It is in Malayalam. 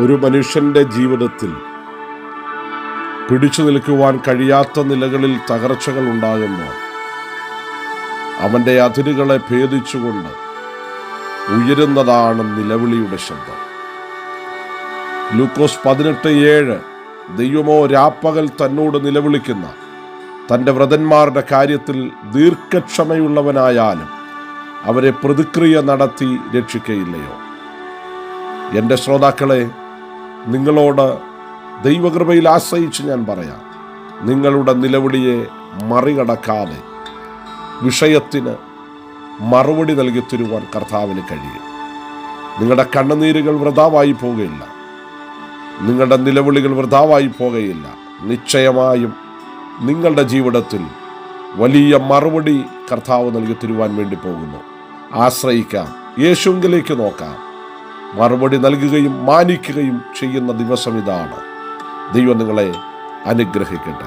ഒരു മനുഷ്യന്റെ ജീവിതത്തിൽ പിടിച്ചു നിൽക്കുവാൻ കഴിയാത്ത നിലകളിൽ തകർച്ചകൾ ഉണ്ടാകുമ്പോൾ അവന്റെ അതിരുകളെ ഭേദിച്ചുകൊണ്ട് ഉയരുന്നതാണ് നിലവിളിയുടെ ശബ്ദം. ലൂക്കോസ് പതിനെട്ട് ഏഴ് ദൈവമോ രാപ്പകൽ തന്നോട് നിലവിളിക്കുന്ന തന്റെ വ്രതന്മാരുടെ കാര്യത്തിൽ ദീർഘക്ഷമയുള്ളവനായാലും അവരെ പ്രതിക്രിയ നടത്തി രക്ഷിക്കയില്ലയോ? എന്റെ ശ്രോതാക്കളെ നിങ്ങളോട് ദൈവകൃപയിൽ ആശ്രയിച്ച് ഞാൻ പറയാം. നിങ്ങളുടെ നിലവിളിയെ മറികടക്കാതെ വിഷയത്തിന് മറുപടി നൽകി തരുവാൻ കർത്താവിന് കഴിയും. നിങ്ങളുടെ കണ്ണുനീരുകൾ വൃതാവായി പോകുകയില്ല നിങ്ങളുടെ നിലവിളികൾ വൃതാവായി പോകുകയില്ല നിശ്ചയമായും നിങ്ങളുടെ ജീവിതത്തിൽ വലിയ മറുപടി കർത്താവ് നൽകി തരുവാൻ വേണ്ടി പോകുന്നു. ആശ്രയിക്കാം. യേശുവിലേക്ക് നോക്കാം. മറുപടി നൽകുകയും മാനിക്കുകയും ചെയ്യുന്ന ദിവസം ഇതാണ്. ദൈവം നിങ്ങളെ അനുഗ്രഹിക്കട്ടെ.